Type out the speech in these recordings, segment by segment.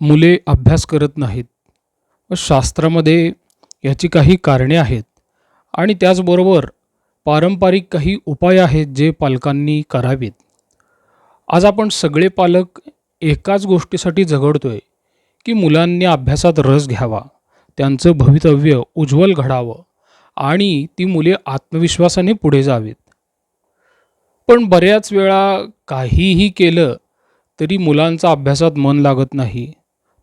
मुले अभ्यास करत नाहीत. व शास्त्रामध्ये याची काही कारणे आहेत. आणि त्याचबरोबर पारंपरिक काही उपाय आहेत जे पालकांनी करावेत. आज आपण सगळे पालक एकाच गोष्टीसाठी झगडतोय की मुलांनी अभ्यासात रस घ्यावा त्यांचं भवितव्य उज्ज्वल घडावं आणि ती मुले आत्मविश्वासाने पुढे जावीत. पण बऱ्याच वेळा काहीही केलं तरी मुलांचा अभ्यासात मन लागत नाही.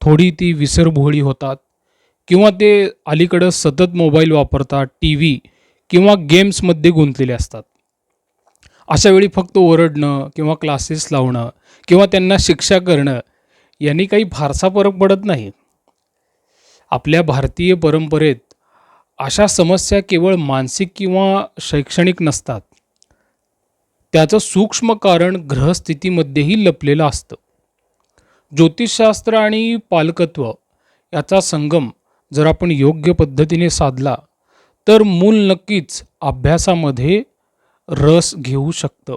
थोडी ती विसरभोळी होतात किंवा ते अलीकडं सतत मोबाईल वापरतात टी व्ही किंवा गेम्समध्ये गुंतलेले असतात. अशा वेळी फक्त ओरडणं किंवा क्लासेस लावणं किंवा त्यांना शिक्षा करणं यांनी काही फारसा फरक पडत नाही. आपल्या भारतीय परंपरेत अशा समस्या केवळ मानसिक किंवा शैक्षणिक नसतात. त्याचं सूक्ष्म कारण ग्रहस्थितीमध्येही लपलेलं असतं. ज्योतिषशास्त्र आणि पालकत्व याचा संगम जर आपण योग्य पद्धतीने साधला तर मूल नक्कीच अभ्यासामध्ये रस घेऊ शकतं.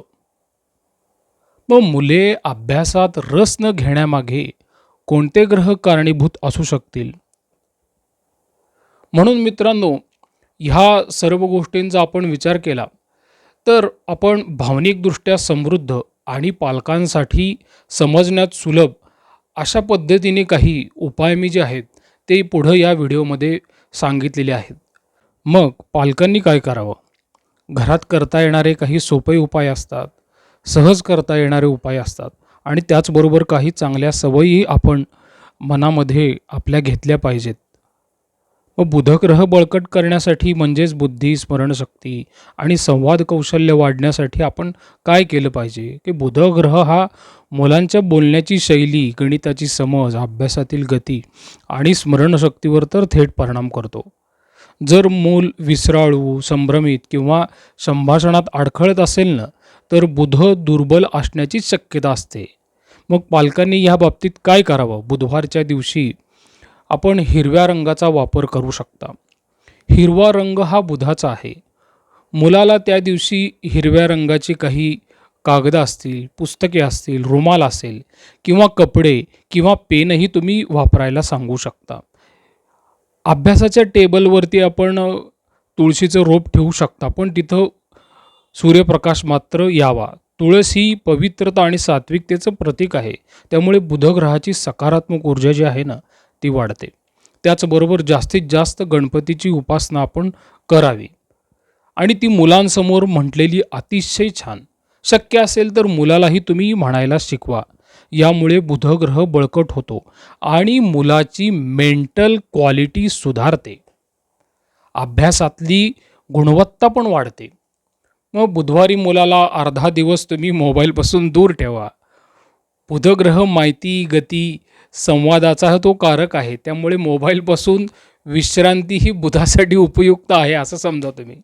मग मुले अभ्यासात रस न घेण्यामागे कोणते ग्रह कारणीभूत असू शकतील? म्हणून मित्रांनो ह्या सर्व गोष्टींचा आपण विचार केला तर आपण भावनिकदृष्ट्या समृद्ध आणि पालकांसाठी समजण्यात सुलभ अशा पद्धतीने काही उपाय मी जे आहेत ते पुढं या व्हिडिओमध्ये सांगितलेले आहेत. मग पालकांनी काय करावं? घरात करता येणारे काही सोपे उपाय असतात सहज करता येणारे उपाय असतात आणि त्याचबरोबर काही चांगल्या सवयी आपण मनामध्ये आपल्या घेतल्या पाहिजेत. व बुधग्रह बळकट करण्यासाठी म्हणजेच बुद्धी स्मरणशक्ती आणि संवाद कौशल्य वाढण्यासाठी आपण काय केलं पाहिजे? की बुधग्रह हा मुलांच्या बोलण्याची शैली गणिताची समज अभ्यासातील गती आणि स्मरणशक्तीवर तर थेट परिणाम करतो. जर मूल विसराळू संभ्रमित किंवा संभाषणात अडखळत असेल ना तर बुध दुर्बल असण्याची शक्यता असते. मग पालकांनी ह्या बाबतीत काय करावं? बुधवारच्या दिवशी आपण हिरव्या रंगाचा वापर करू शकता. हिरवा रंग हा बुधाचा आहे. मुलाला त्या दिवशी हिरव्या रंगाची काही कागदं असतील पुस्तके असतील रुमाल असेल किंवा कपडे किंवा पेनही तुम्ही वापरायला सांगू शकता. अभ्यासाच्या टेबलवरती आपण तुळशीचं रोप ठेवू शकता पण तिथं सूर्यप्रकाश मात्र यावा. तुळस ही पवित्रता आणि सात्विकतेचं प्रतीक आहे. त्यामुळे बुधग्रहाची सकारात्मक ऊर्जा जी आहे ना ती वाढते. त्याचबरोबर जास्तीत जास्त गणपतीची उपासना आपण करावी. आणि ती मुलांसमोर म्हटलेली अतिशय छान. शक्य असेल तर मुलालाही तुम्ही म्हणायला शिकवा. यामुळे बुधग्रह बळकट होतो आणि मुलाची मेंटल क्वालिटी सुधारते. अभ्यासातली गुणवत्ता पण वाढते. मग बुधवारी मुलाला अर्धा दिवस तुम्ही मोबाईलपासून दूर ठेवा. बुधग्रह माहिती गती संवादाचा तो कारक आहे. त्यामुळे मोबाईलपासून विश्रांती ही बुधासाठी उपयुक्त आहे असं समजा तुम्ही.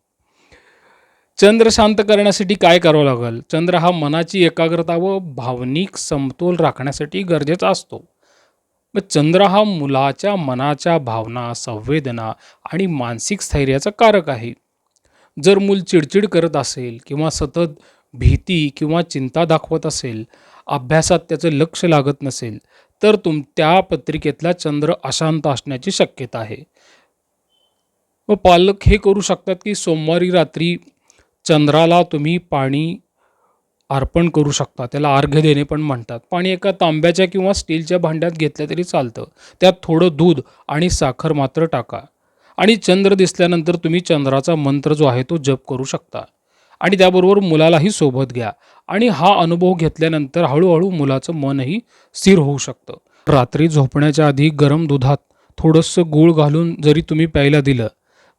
चंद्र शांत करण्यासाठी काय करावं लागेल? चंद्र हा मनाची एकाग्रता व भावनिक समतोल राखण्यासाठी गरजेचा असतो. मग चंद्र हा मुलाच्या मनाच्या भावना संवेदना आणि मानसिक स्थैर्याचा कारक आहे. जर मूल चिडचिड करत असेल किंवा सतत भीती किंवा चिंता दाखवत असेल अभ्यासात त्याचं लक्ष लागत नसेल तर तुम त्या पत्रिकेतला चंद्र अशांत असण्याची शक्यता आहे. व पालक हे करू शकतात की सोमवारी रात्री चंद्राला तुम्ही पाणी अर्पण करू शकता. त्याला अर्घ्य देणे पण म्हणतात. पाणी एका तांब्याच्या किंवा स्टीलच्या भांड्यात घेतलं तरी चालतं. त्यात थोडं दूध आणि साखर मात्र टाका. आणि चंद्र दिसल्यानंतर तुम्ही चंद्राचा मंत्र जो आहे तो जप करू शकता. आणि त्याबरोबर मुलालाही सोबत घ्या. आणि हा अनुभव घेतल्यानंतर हळूहळू मुलाचं मनही स्थिर होऊ शकतं. रात्री झोपण्याच्या आधी गरम दुधात थोडंसं गूळ घालून जरी तुम्ही प्यायला दिलं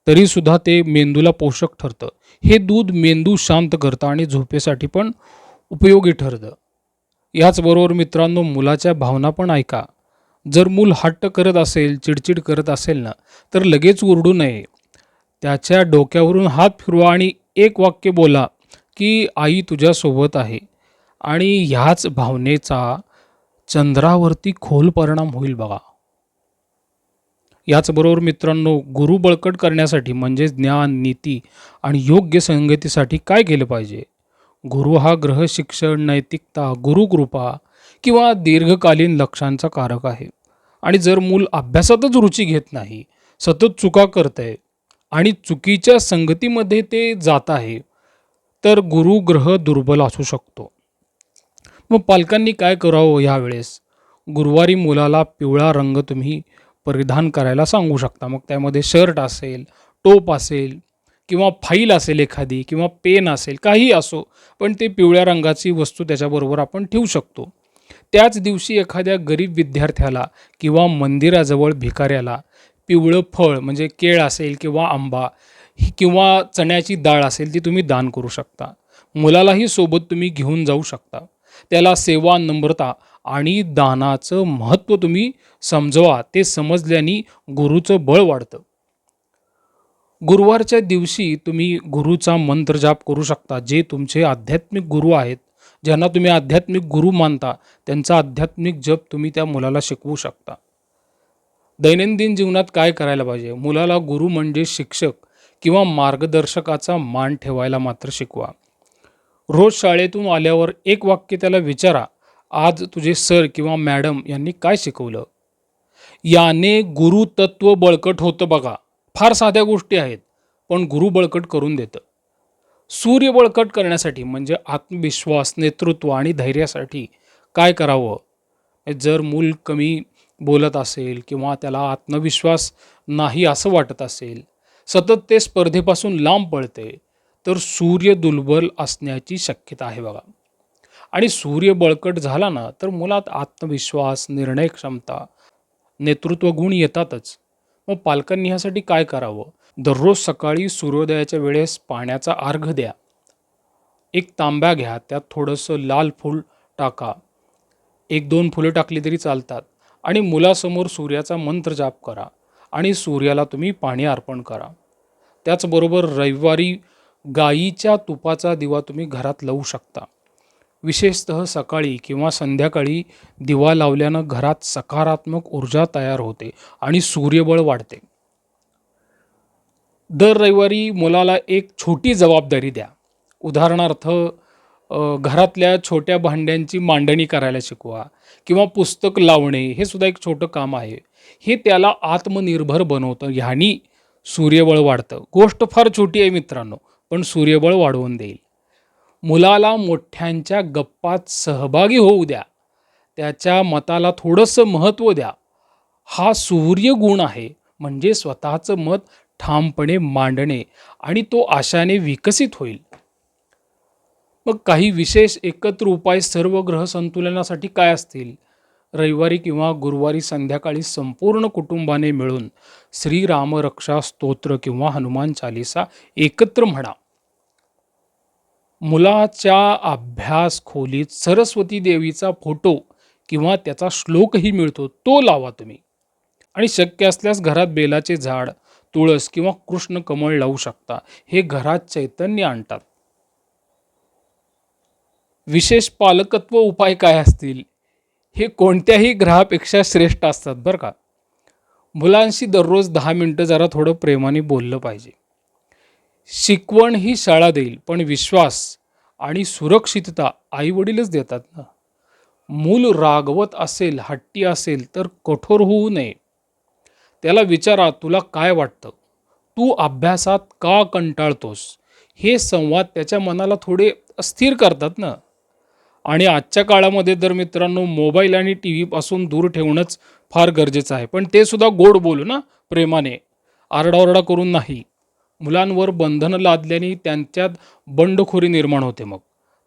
तरीसुद्धा ते मेंदूला पोषक ठरतं. हे दूध मेंदू शांत करतं आणि झोपेसाठी पण उपयोगी ठरतं. याचबरोबर मित्रांनो मुलाच्या भावना पण ऐका. जर मूल हट्ट करत असेल चिडचिड करत असेल ना तर लगेच ओरडू नये. त्याच्या डोक्यावरून हात फिरवा आणि एक वाक्य बोला की आई तुझ्यासोबत आहे आणि ह्याच भावनेचा चंद्रावरती खोल परिणाम होईल बघा. याचबरोबर मित्रांनो गुरु बळकट करण्यासाठी म्हणजे ज्ञान नीती आणि योग्य संगतीसाठी काय केलं पाहिजे? गुरु हा ग्रह शिक्षण नैतिकता गुरुकृपा किंवा दीर्घकालीन लक्ष्यांचा कारक आहे. आणि जर मूल अभ्यासातच रुची घेत नाही सतत चुका करत आहे आणि चुकीच्या संगतीमध्ये ते जात आहे तर गुरुग्रह दुर्बल असू शकतो. मग पालकांनी काय करावं ह्यावेळेस गुरुवारी मुलाला पिवळा रंग तुम्ही परिधान करायला सांगू शकता. मग त्यामध्ये शर्ट असेल टोप असेल किंवा फाईल असेल एखादी किंवा पेन असेल काही असो पण ते पिवळ्या रंगाची वस्तू त्याच्याबरोबर आपण ठेवू शकतो. त्याच दिवशी एखाद्या गरीब विद्यार्थ्याला किंवा मंदिराजवळ भिकाऱ्याला पिवळं फळ म्हणजे केळ असेल किंवा आंबा ही- किंवा चण्याची डाळ असेल ती तुम्ही दान करू शकता. मुलालाही सोबत तुम्ही घेऊन जाऊ शकता. त्याला सेवा नम्रता आणि दानाचं महत्त्व तुम्ही समजवा ते समजल्याने गुरुचं बळ वाढतं. गुरुवारच्या दिवशी तुम्ही गुरुचा मंत्रजाप करू शकता जे तुमचे आध्यात्मिक गुरु आहेत. ज्यांना तुम्ही आध्यात्मिक गुरु मानता त्यांचा आध्यात्मिक जप तुम्ही त्या मुलाला शिकवू शकता. दैनंदिन जीवनात काय करायला पाहिजे? मुलाला गुरु म्हणजे शिक्षक किंवा मार्गदर्शकाचा मान ठेवायला मात्र शिकवा. रोज शाळेतून आल्यावर एक वाक्य त्याला विचारा आज तुझे सर किंवा मॅडम यांनी काय शिकवलं? याने गुरु तत्व बळकट होतं बघा. फार साध्या गोष्टी आहेत पण गुरु बळकट करून देतं. सूर्य बळकट करण्यासाठी म्हणजे आत्मविश्वास नेतृत्व आणि धैर्यासाठी काय करावं? जर मूल कमी बोलत असेल किंवा त्याला आत्मविश्वास नाही असं वाटत असेल सतत ते स्पर्धेपासून लांब पळते तर सूर्य दुर्बल असण्याची शक्यता आहे बघा. आणि सूर्य बळकट झाला ना तर मुलात आत्मविश्वास निर्णय क्षमता नेतृत्व गुण येतातच. मग पालकांनी ह्यासाठी काय करावं? दररोज सकाळी सूर्योदयाच्या वेळेस पाण्याचा अर्घ द्या. एक तांब्या घ्या त्यात थोडंसं लाल फूल टाका. एक दोन फुलं टाकली तरी चालतात. आणि मुलासमोर सूर्याचा मंत्र जाप करा आणि सूर्याला तुम्ही पाणी अर्पण करा. त्याचबरोबर रविवारी गाईच्या तुपाचा दिवा तुम्ही घरात लावू शकता. विशेषतः सकाळी किंवा संध्याकाळी दिवा लावल्यानं घरात सकारात्मक ऊर्जा तयार होते आणि सूर्यबळ वाढते. दर रविवारी मुलाला एक छोटी जबाबदारी द्या. उदाहरणार्थ घरातल्या छोट्या भांड्यांची मांडणी करायला शिकवा किंवा पुस्तक लावणे हे सुद्धा एक छोटं काम आहे. हे त्याला आत्मनिर्भर बनवतं. ह्यानी सूर्यबळ वाढतं. गोष्ट फार छोटी आहे मित्रांनो पण सूर्यबळ वाढवून देईल. मुलाला मोठ्यांच्या गप्पात सहभागी होऊ द्या. त्याच्या मताला थोडंसं महत्त्व द्या. हा सूर्यगुण आहे म्हणजे स्वतःचं मत ठामपणे मांडणे आणि तो आशाने विकसित होईल. मग काही विशेष एकत्र उपाय सर्व ग्रह संतुलनासाठी काय असतील? रविवारी किंवा गुरुवारी संध्याकाळी संपूर्ण कुटुंबाने मिळून श्रीरामरक्षा स्तोत्र किंवा हनुमान चालिसा एकत्र म्हणा. मुलाच्या अभ्यास खोलीत सरस्वती देवीचा फोटो किंवा त्याचा श्लोकही मिळतो तो लावा तुम्ही. आणि शक्य असल्यास घरात बेलाचे झाड तुळस किंवा कृष्ण कमळ लावू शकता. हे घरात चैतन्य आणतात. विशेष पालकत्व उपाय काय असतील? हे कोणत्याही ग्रहापेक्षा श्रेष्ठ असतात बरं का? मुलांशी दररोज दहा मिनटं जरा थोडं प्रेमाने बोललं पाहिजे. शिकवण ही शाळा देईल पण विश्वास आणि सुरक्षितता आईवडीलच देतात ना? मूल रागवत असेल हट्टी असेल तर कठोर होऊ नये. त्याला विचारा तुला काय वाटतं? तू अभ्यासात का कंटाळतोस? हे संवाद त्याच्या मनाला थोडे अस्थिर करतात ना? आणि आजच्या काळामध्ये तर मित्रांनो मोबाईल आणि टी व्हीपासून दूर ठेवणंच फार गरजेचं आहे. पण ते सुद्धा गोड बोलू ना प्रेमाने. आरडाओरडा करून नाही. मुलांवर बंधनं लादल्याने त्यांच्यात बंडखोरी निर्माण होते मग.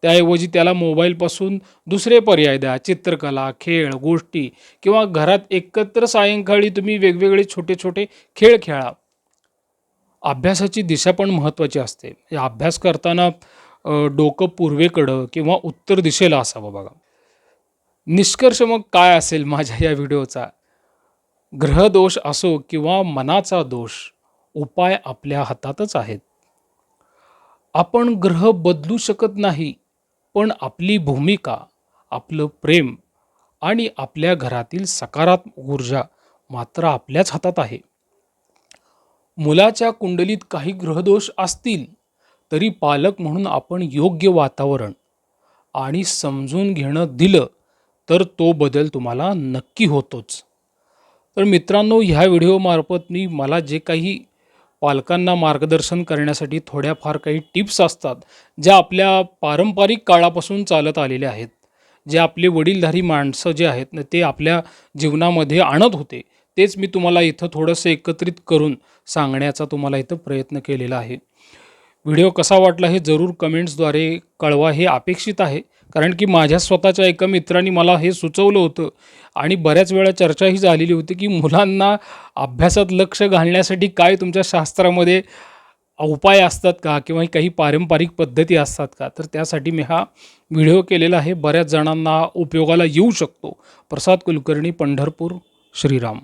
त्याऐवजी त्याला मोबाईलपासून दुसरे पर्याय द्या. चित्रकला खेळ गोष्टी किंवा घरात एकत्र सायंकाळी तुम्ही वेगवेगळे छोटे छोटे खेळ खेळा. अभ्यासाची दिशा पण महत्त्वाची असते. अभ्यास करताना डोकं पूर्वेकडं किंवा उत्तर दिशेला असावं बघा. निष्कर्ष मग काय असेल माझ्या या व्हिडिओचा? ग्रहदोष असो किंवा मनाचा दोष उपाय आपल्या हातातच आहेत. आपण ग्रह बदलू शकत नाही पण आपली भूमिका आपलं प्रेम आणि आपल्या घरातील सकारात्मक ऊर्जा मात्र आपल्याच हातात आहे. मुलाच्या कुंडलीत काही ग्रहदोष असतील तरी पालक म्हणून आपण योग्य वातावरण आणि समजून घेणं दिलं तर तो बदल तुम्हाला नक्की होतोच. तर मित्रांनो ह्या व्हिडिओमार्फत मी मला जे काही पालकांना मार्गदर्शन करण्यासाठी थोड्याफार काही टिप्स असतात ज्या आपल्या पारंपरिक काळापासून चालत आलेल्या आहेत जे आपले वडीलधारी माणसं जे आहेत ना ते आपल्या जीवनामध्ये आणत होते तेच मी तुम्हाला इथं थोडंसं एकत्रित करून सांगण्याचा तुम्हाला इथं प्रयत्न केलेला आहे. व्हिडिओ कसा वाटला हे जरूर कमेंट्सद्वारे कळवा हे अपेक्षित आहे. कारण की माझ्या स्वतःच्या एका मित्राने मला हे सुचवलं होतं आणि बऱ्याच वेळा चर्चाही झालेली होती की मुलांना अभ्यासात लक्ष घालण्यासाठी काय तुमच्या शास्त्रामध्ये उपाय असतात का किंवा काही पारंपरिक पद्धती असतात का? तर त्यासाठी मी हा व्हिडिओ केलेला आहे. बऱ्याच जणांना उपयोगाला येऊ शकतो. प्रसाद कुलकर्णी पंढरपूर श्रीराम.